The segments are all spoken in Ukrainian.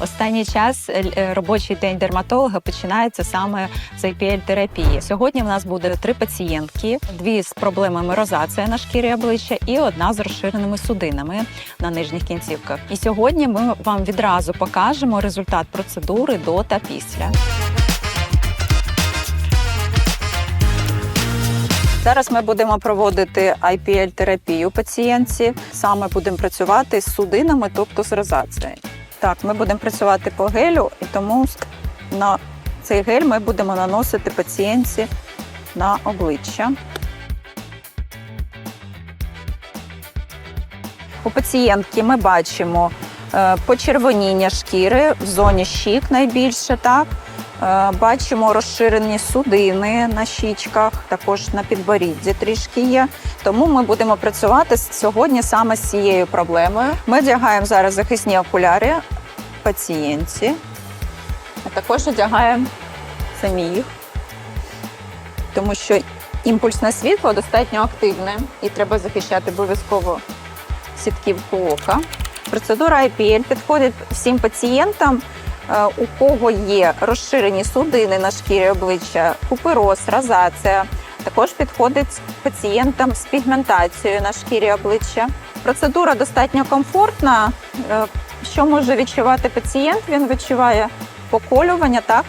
Останній час е, е, робочий день дерматолога починається саме з IPL-терапії. Сьогодні в нас буде три пацієнтки: дві з проблемами розація на шкірі обличчя і одна з розширеними судинами на нижніх кінцівках. І сьогодні ми вам відразу покажемо результат процедури до та після. Зараз ми будемо проводити IPL-терапію пацієнтці. Саме будемо працювати з судинами, тобто з розацією. Так, ми будемо працювати по гелю, і тому на цей гель ми будемо наносити пацієнтці на обличчя. У пацієнтки ми бачимо е, почервоніння шкіри в зоні щік найбільше, так. Е, Бачимо розширені судини на щічках, також на підборідді трішки є. Тому ми будемо працювати сьогодні саме з цією проблемою. Ми одягаємо зараз захисні окуляри пацієнтці, а також одягаємо самі їх, тому що імпульсне світло достатньо активне і треба захищати обов'язково сітківку ока. Процедура IPL підходить всім пацієнтам, у кого є розширені судини на шкірі обличчя, купероз, розація. Також підходить пацієнтам з пігментацією на шкірі обличчя. Процедура достатньо комфортна. Е, Що може відчувати пацієнт? Він відчуває поколювання, так,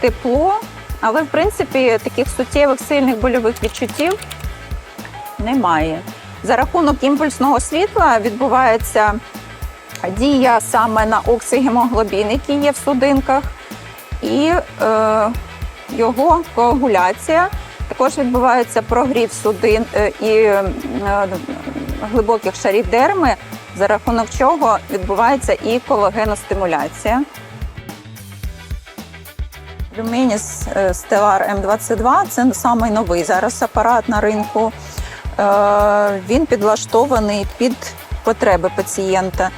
тепло, але в принципі таких суттєвих сильних больових відчуттів немає. За рахунок імпульсного світла відбувається дія саме на оксигемоглобін, який є в судинках, і е, його коагуляція. Також відбувається прогрів судин е, і е, глибоких шарів дерми, за рахунок чого відбувається і колагеностимуляція. Luminis е, Stellar M22 це самий новий зараз апарат на ринку. Він підлаштований під потреби пацієнта.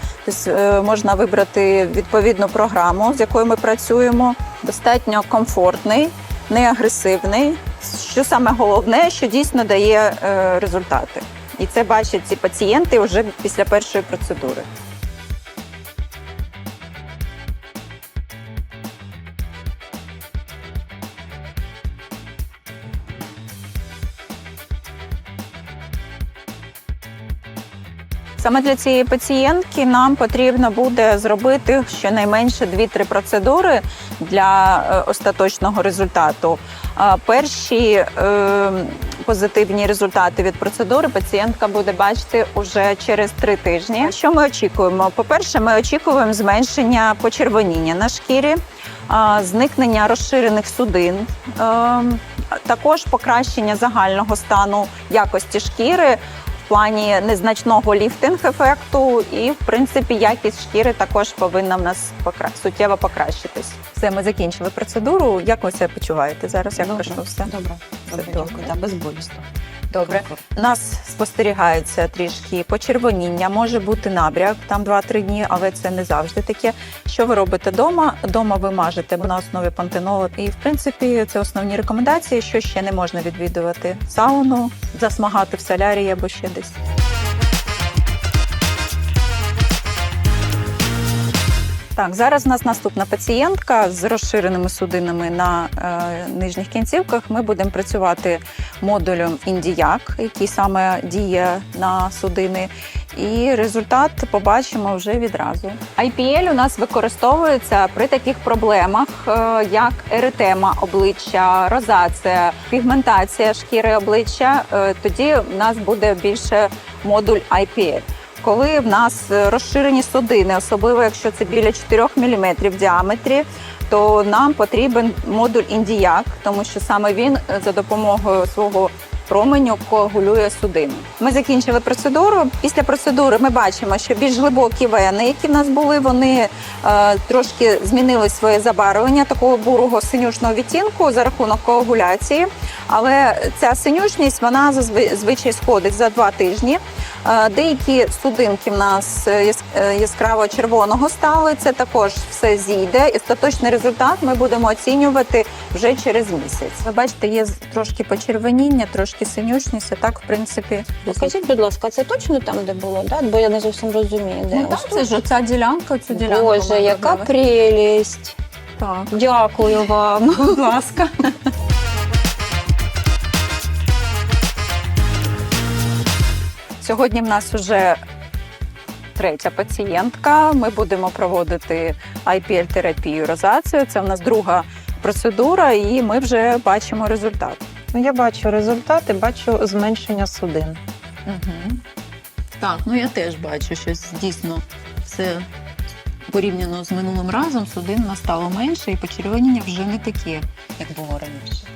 Е, можна вибрати відповідну програму, з якою ми працюємо. Достатньо комфортний, не агресивний. Що саме головне, що дійсно дає е, результати. І це бачать ці пацієнти вже після першої процедури. Саме для цієї пацієнтки нам потрібно буде зробити щонайменше 2-3 процедури для е, остаточного результату. Перші е, позитивні результати від процедури пацієнтка буде бачити уже через 3 тижні. Що ми очікуємо? По-перше, ми очікуємо зменшення почервоніння на шкірі, зникнення розширених судин. е, Також покращення загального стану якості шкіри в плані незначного ліфтинг-ефекту, і в принципі якість шкіри також повинна в нас покра... суттєво покращитись. Все, ми закінчили процедуру. Як ви себе почуваєте зараз? Як пройшло все? Добре, добре, добре. дякую. Да, безболісно. Добре. У нас спостерігається трішки почервоніння, може бути набряк там 2-3 дні, але це не завжди таке. Що ви робите вдома? Дома ви мажете на основі пантенолу. І в принципі це основні рекомендації, що ще не можна відвідувати сауну, засмагати в солярії або ще десь. Так, зараз у нас наступна пацієнтка з розширеними судинами на е, нижніх кінцівках. Ми будемо працювати модулем індіяк, який саме діє на судини. І результат побачимо вже відразу. IPL у нас використовується при таких проблемах, е, як еретема обличчя, розація, пігментація шкіри обличчя. Е, Тоді в нас буде більше модуль IPL. Коли в нас е, розширені судини, особливо якщо це біля 4 мм в діаметрі, то нам потрібен модуль індіяк, тому що саме він е, за допомогою свого променю коагулює судину. Ми закінчили процедуру. Після процедури ми бачимо, що більш глибокі вени, які в нас були, вони е, трошки змінили своє забарвлення такого бурого синюшного відтінку за рахунок коагуляції. Але ця синюшність вона зазвичай сходить за два тижні. Е, Деякі судинки в нас е, е, яскраво червоного стали. Це також все зійде. І остаточний результат ми будемо оцінювати вже через місяць. Ви бачите, є трошки почервоніння, трошки синюшність. а Так, в принципі, Скажіть, будь ласка, це точно там, де було, да? бо я не зовсім розумію, де ну, так, це ж оця ділянка, цю ділянку. Боже, яка прелість! Так, Дякую вам. будь ласка. Сьогодні в нас вже третя пацієнтка. Ми будемо проводити IPL-терапію розацію. Це в нас друга процедура, і ми вже бачимо результат. Ну, я бачу результати, бачу зменшення судин. Угу. Так, ну я теж бачу, що дійсно все порівняно з минулим разом судин у нас стало менше, і почервоніння вже не таке, як було раніше.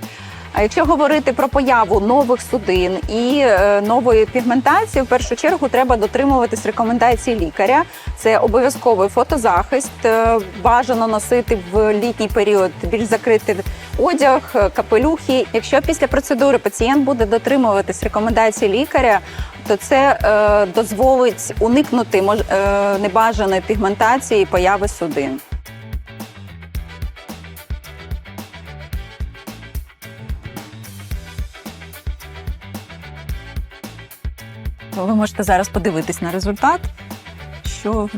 А якщо говорити про появу нових судин і е, нової пігментації, в першу чергу треба дотримуватись рекомендацій лікаря. Це обов'язковий фотозахист. е, Бажано носити в літній період більш закритий одяг, е, капелюхи. Якщо після процедури пацієнт буде дотримуватись рекомендацій лікаря, то це е, дозволить уникнути мож, е, небажаної пігментації і появи судин. Ви можете зараз подивитись на результат, що,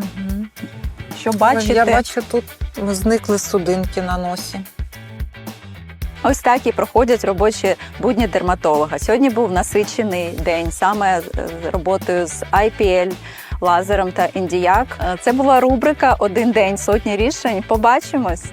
що бачите. Я бачу, тут зникли судинки на носі. Ось так і проходять робочі будні дерматолога. Сьогодні був насичений день саме з роботою з IPL, лазером та індіяк. Це була рубрика Один день сотні рішень. Побачимось.